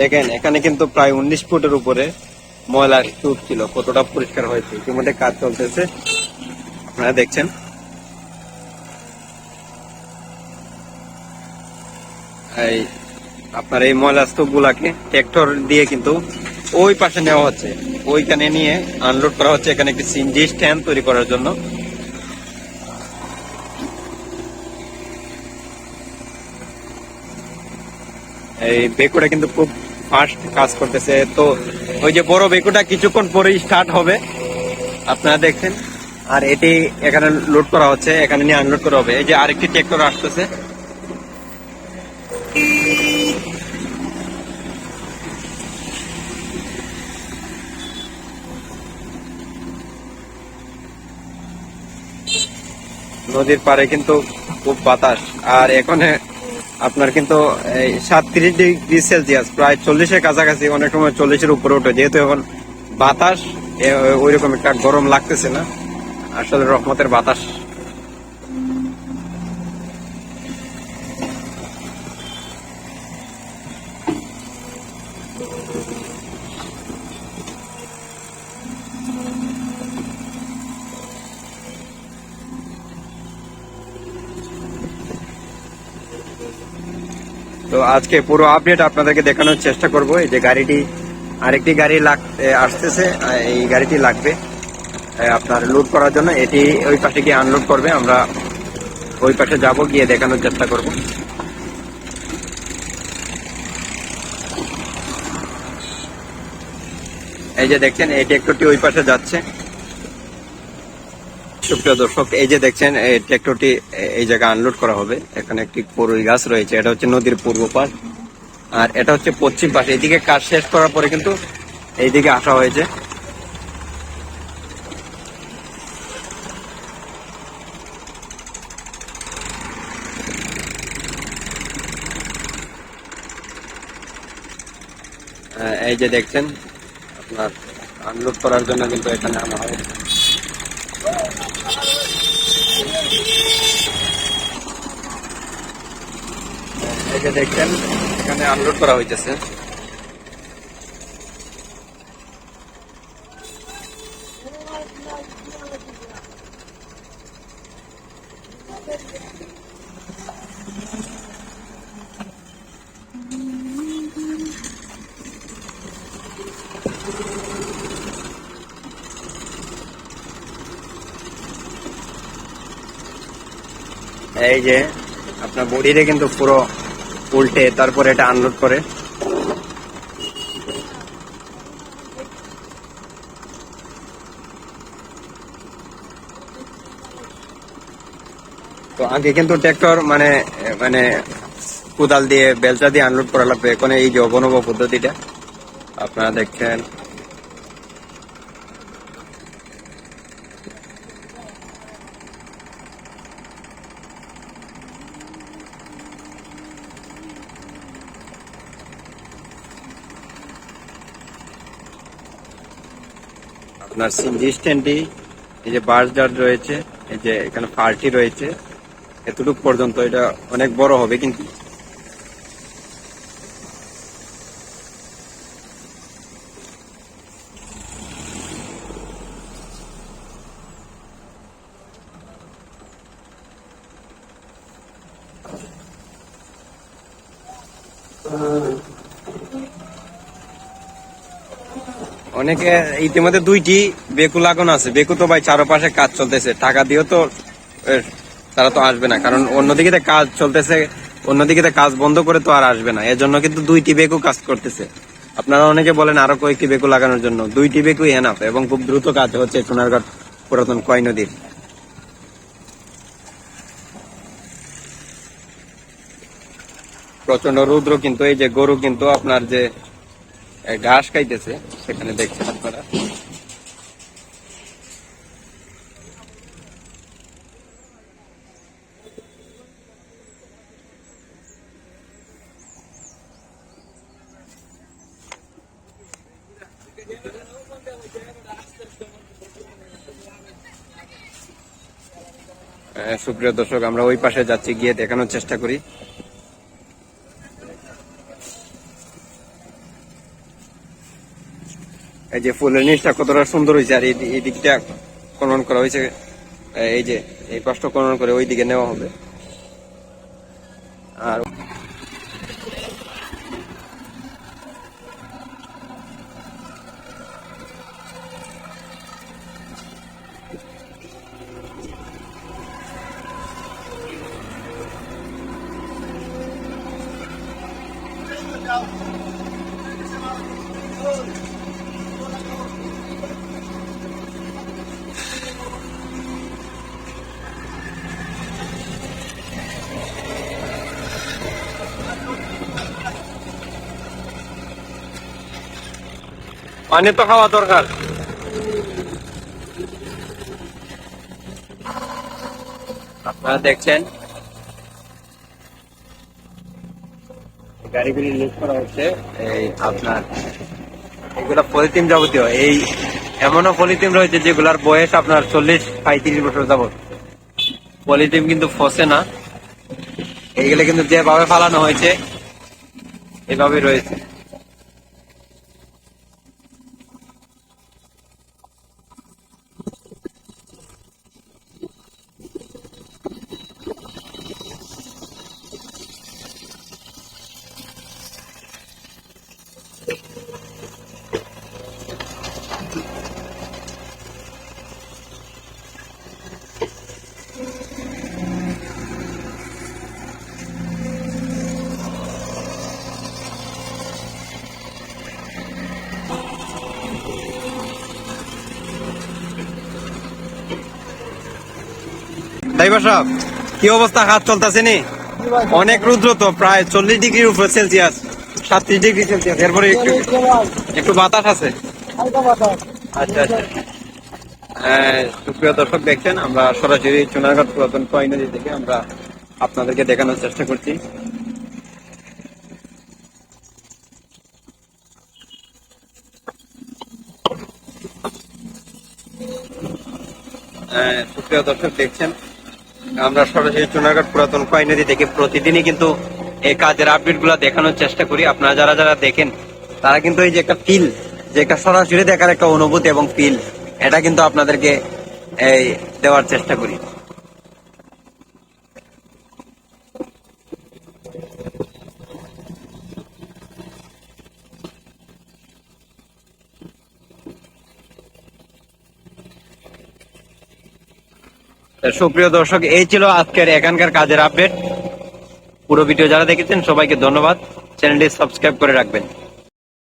দেখেন, এখানে কিন্তু প্রায় উনিশ ফুটের উপরে ময়লা স্তূপ ছিল, কতটা পরিষ্কার হয়েছে, ইতিমধ্যে কাজ চলতেছে। আপনারা দেখছেন। এই আপনার এই ময়লা স্তূপ গুলাকে ট্রাক্টর দিয়ে কিন্তু ওই পাশে নেওয়া হচ্ছে। ওইখানে নিয়ে আনলোড করা হচ্ছে, এখানে একটি সিনজি স্ট্যান্ড তৈরি করার জন্য। এই বেকুটা কিন্তু খুব ফাস্ট কাজ করতেছে। তো ওই যে বড় বেকুটা কিছুক্ষণ পরেই স্টার্ট হবে। আপনারা দেখছেন আর এটি এখানে লোড করা হচ্ছে। এখানে নিয়ে আনলোড করা হবে। এই যে আরেকটি ট্রাক্টর আসতেছে। নদীর পাড়ে কিন্তু খুব বাতাস। আর এখানে আপনার কিন্তু সাতত্রিশ ডিগ্রি সেলসিয়াস, প্রায় চল্লিশের কাছাকাছি, অনেক সময় চল্লিশের উপরে ওঠে। যেহেতু এখন বাতাস ওই রকম একটা গরম লাগতেছে না। আসলে রহমতের বাতাস তো আজকে পুরো আপডেট আপনাদেরকে দেখানোর চেষ্টা করব। এই যে গাড়িটি, আরেকটি গাড়ি আসতেছে। এই গাড়িটি লাগবে আপনার লোড করার জন্য। এটি ওই পাশে গিয়ে আনলোড করবে। আমরা ওই পাশে যাব, গিয়ে দেখানোর চেষ্টা করব। এই যে দেখছেন এই ট্রাক্টরটি ওই পাশে যাচ্ছে। সুপ্রিয় দর্শক, এই যে দেখছেন, এই ট্রাক্টরটি এই জায়গায় আনলোড করা হবে। এখানে একটি বড়ই গাছ রয়েছে, এটা হচ্ছে নদীর পূর্ব পাশ। আর এটা হচ্ছে পশ্চিম পাশ এইদিকে কাজ শেষ করার পরে কিন্তু এইদিকে আসা হয়েছে। এই যে দেখছেন, আপনার আনলোড করার জন্য কিন্তু এখানে আনা হয় দেখছেন এখানে আনলোড করা হইতেছে। এই যে, আপনার বডিতে কিন্তু পুরো উল্টে, তারপরে এটা আনলোড করে। তো আগে কিন্তু ট্রাক্টর মানে মানে কোদাল দিয়ে, বেলচা দিয়ে আনলোড করা লাগবে। এখন এই যে অবনব পদ্ধতিটা, আপনারা দেখছেন। আপনার সিনজি স্ট্যান্ডি এই যে বাস ডার রয়েছে, এই যে এখানে পার্টি রয়েছে, এতটুক পর্যন্ত এটা অনেক বড় হবে কিন্তু অনেকে ইতিমধ্যে দুইটি বেকু লাগানো আছে। বেকু তো ভাই চারপাশে কাজ চলতেছে। টাকা দিয়েও তো তারা তো আসবে না। কারণ অন্যদিকে কাজ চলতেছে, অন্যদিকে কাজ বন্ধ করে তো আর আসবে না। এর জন্য কিন্তু দুইটি বেকু কাজ করতেছে। আপনারা অনেকে বলেন আরও কয়েকটি বেকু লাগানোর জন্য। দুইটি বেকু এনাফ এবং খুব দ্রুত কাজ হচ্ছে সোনারঘাট পুরাতন কয় নদীর। প্রচণ্ড রৌদ্র কিন্তু, এই যে গরু কিন্তু আপনার যে ঘাস খাইতেছে, সেখানে দেখছেন আপনারা। সুপ্রিয় দর্শক, আমরা ওই পাশে যাচ্ছি, গিয়ে দেখানোর চেষ্টা করি। এই যে ফুলের নিচটা কতটা সুন্দর হয়েছে, আর এই- দিকটা খনন করা হয়েছে, এই যে এই পাশটা খনন করে ওই দিকে নেওয়া হবে আর পানি তো খাওয়া দরকার আপনারা দেখছেন? গাড়িগুলি লুট করা হচ্ছে এই আপনার এগুলা পলিথিন যাবতীয়। এই এমনও পলিথিন রয়েছে যেগুলার বয়স আপনার চল্লিশ পঁয়ত্রিশ বছর যাবত। পলিথিন কিন্তু ফসে না। এইগুলো কিন্তু যেভাবে ফালানো হয়েছে এভাবে রয়েছে সাহেব কি অবস্থা? হাত চলতেছে নি? অনেক রুদ্র তো প্রায় চল্লিশ ডিগ্রির উপরে সেলসিয়াস সাতত্রিশ ডিগ্রি সেলসিয়াস। এরপরে একটু একটু বাতাস আছে? আচ্ছা আচ্ছা। হ্যাঁ, সুপ্রিয় দর্শক দেখছেন আমরা সরাসরি চুনারঘাট পুরাতন কয় নদী থেকে আমরা আপনাদেরকে দেখানোর চেষ্টা করছি। হ্যাঁ, সুপ্রিয় দর্শক দেখছেন আমরা সরাসরি চুনারঘাট পুরাতন কয় নদী থেকে প্রতিদিনই কিন্তু এই কাজের আপডেটগুলা দেখানোর চেষ্টা করি। আপনারা যারা যারা দেখেন, তারা কিন্তু এই যে একটা ফিল যে একটা সরাসরি দেখার একটা অনুভূতি এবং ফিল এটা কিন্তু আপনাদেরকে এই দেওয়ার চেষ্টা করি। সুপ্রিয় দর্শক, এই ছিল আজকের এখানকার কাজের আপডেট পুরো ভিডিও যারা দেখেছেন, সবাইকে ধন্যবাদ। চ্যানেলটি সাবস্ক্রাইব করে রাখবেন।